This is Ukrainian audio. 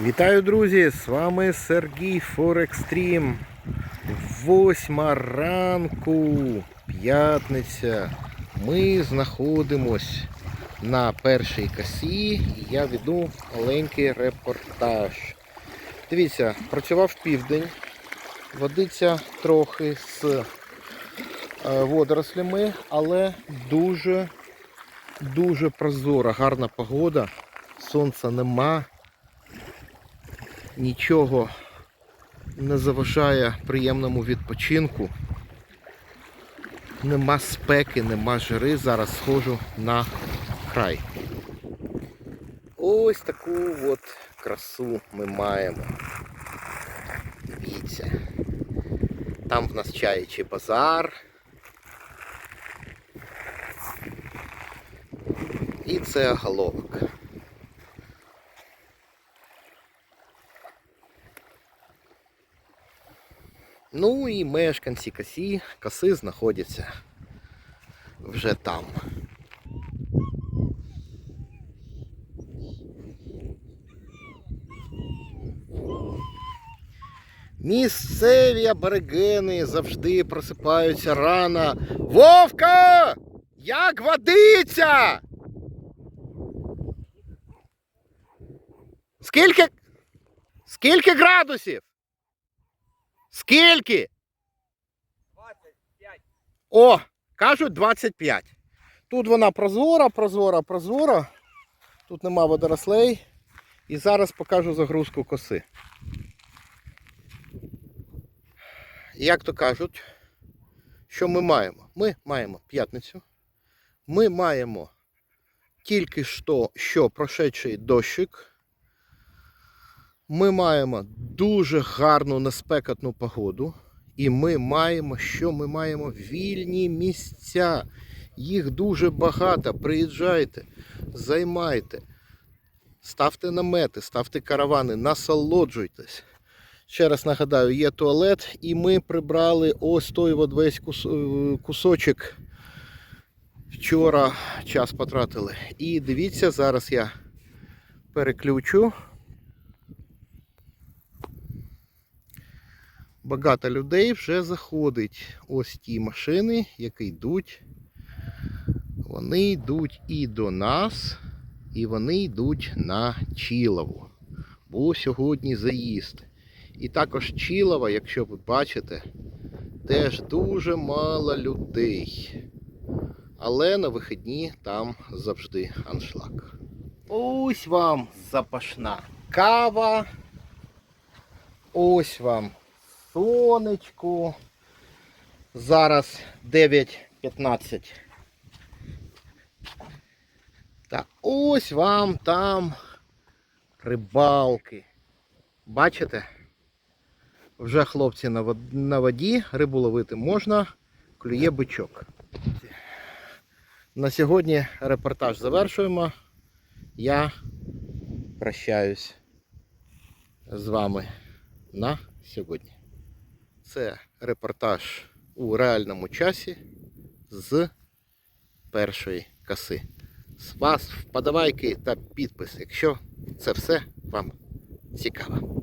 Вітаю, друзі! З вами Сергій Форекстрім. Восьма ранку, п'ятниця. Ми знаходимось на першій косі і я веду маленький репортаж. Дивіться, працював південь, водиться трохи з е, водорослями, але дуже дуже прозора, гарна погода, сонця нема нічого не заважає приємному відпочинку. Нема спеки, нема жири. Зараз схожу на край. Ось таку от красу ми маємо. Дивіться. Там в нас чаючий базар. І це головок. Ну і мешканці косі, коси знаходяться вже там. Місцеві аборигени завжди просипаються рано. Вовка! Як водиться? Скільки? Скільки градусів? Скільки? 25. О, кажуть 25. Тут вона прозора, прозора, прозора. Тут нема водорослей. І зараз покажу загрузку коси. Як то кажуть, що ми маємо? Ми маємо п'ятницю. Ми маємо тільки що, що прошедший дощик. Ми маємо дуже гарну неспекотну погоду. І ми маємо, що ми маємо вільні місця. Їх дуже багато. Приїжджайте, займайте, ставте намети, ставте каравани, насолоджуйтесь. Ще раз нагадаю, є туалет, і ми прибрали ось той от весь е, кусочок. Вчора час потратили. І дивіться, зараз я переключу. Багато людей вже заходить. Ось ті машини, які йдуть. Вони йдуть і до нас, і вони йдуть на Чілову. Бо сьогодні заїзд. І також Чілова, якщо ви бачите, теж дуже мало людей. Але на вихідні там завжди аншлаг. Ось вам запашна кава. Ось вам сонечко. Зараз 9.15. Так, ось вам там рибалки. Бачите? Вже хлопці на воді, рибу ловити можна, клює бичок. На сьогодні репортаж завершуємо. Я прощаюсь з вами на сьогодні. Це репортаж у реальному часі з першої каси. З вас вподобайки та підпис, якщо це все вам цікаво.